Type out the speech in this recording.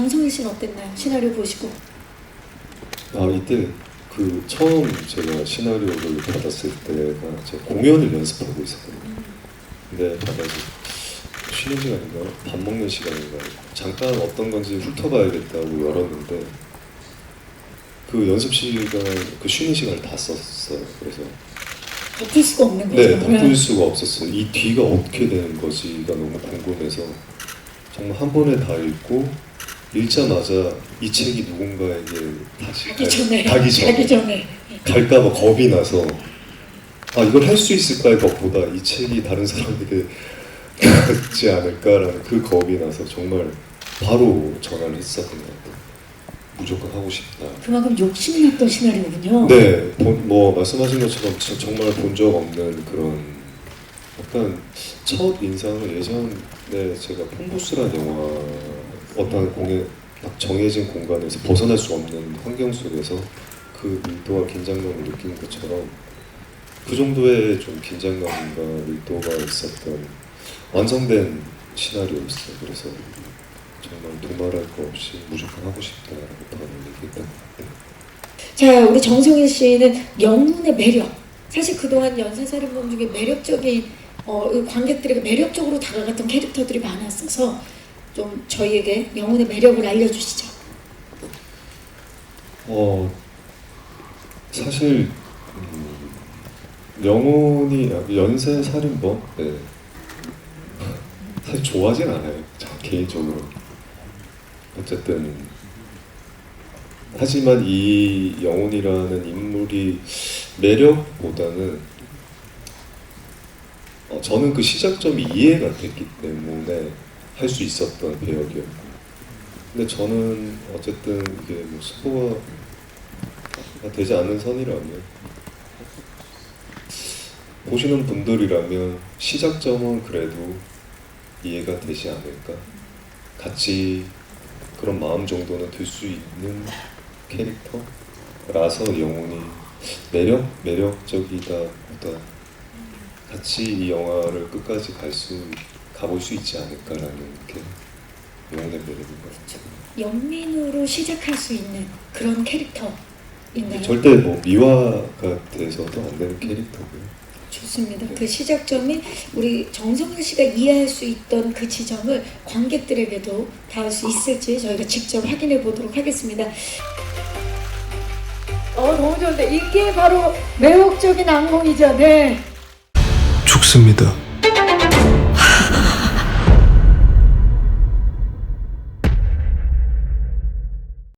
정성일 씨는 어땠나요? 시나리오 보시고. 아 이때 그 처음 제가 시나리오를 받았을 때가 제가 공연을 연습하고 있었거든요. 근데 받아서 쉬는 시간인가 밥 먹는 시간인가 잠깐 어떤 건지 훑어봐야겠다고 열었는데 그 연습 시간 그 쉬는 시간을 다 썼어요. 그래서 덮을 수가 없는 거죠. 네 바꿀 수가 없었어요. 이 뒤가 어떻게 되는 거지가 너무 궁금해서 정말 한 번에 다 읽고 읽자마자 이 책이 누군가에게 다시 가기 전에. 가기 전에 가기 전에. 갈까봐 겁이 나서 아 이걸 할 수 있을까의 것보다 이 책이 다른 사람에게 닿지 않을까라는 그 겁이 나서 정말 바로 전화를 했었던 것 같아요. 무조건 하고 싶다. 그만큼 욕심이 났던 시나리오군요. 네, 본- 뭐 말씀하신 것처럼 저- 정말 본 적 없는 그런 약간 첫 인상은 예전에 제가 폰부스라는 영화 어떤 공연 딱 정해진 공간에서 벗어날 수 없는 환경 속에서 그 밀도와 긴장감을 느끼는 것처럼 그 정도의 좀 긴장감과 밀도가 있었던 완성된 시나리오였어요. 그래서 정말 두말할 거 없이 무조건 하고 싶다라고 바로 얘기했던 것 같아요. 자, 우리 정성일 씨는 영혼의 매력. 사실 그동안 연쇄살인범 중에 매력적인 어, 이 관객들에게 매력적으로 다가갔던 캐릭터들이 많았어서 좀 저희에게 영혼의 매력을 알려주시죠. 어 사실 음, 영혼이 연쇄 살인범 네. 사실 좋아하진 않아요 저 개인적으로 어쨌든 하지만 이 영혼이라는 인물이 매력보다는 어, 저는 그 시작점이 이해가 됐기 때문에 할 수 있었던 배역이었고. 근데 저는 어쨌든 이게 뭐 스포가 되지 않는 선이라면 보시는 분들이라면 시작점은 그래도 이해가 되지 않을까. 같이 그런 마음 정도는 들 수 있는 캐릭터라서 영혼이 매력 매력적이다 보다 같이 이 영화를 끝까지 갈 수 가볼 수 있지 않을까라는 게 영혼의 매력인 것 같아요. 영민으로 시작할 수 있는 그런 캐릭터 있나요? 절대 뭐 미화가 돼서도 안 되는 캐릭터고요. 좋습니다. 그 시작점이 우리 정성일 씨가 이해할 수 있던 그 지점을 관객들에게도 닿을 수 있을지 저희가 직접 확인해 보도록 하겠습니다. 어 너무 좋은데 이게 바로 매혹적인 악몽이죠. 네. 죽습니다.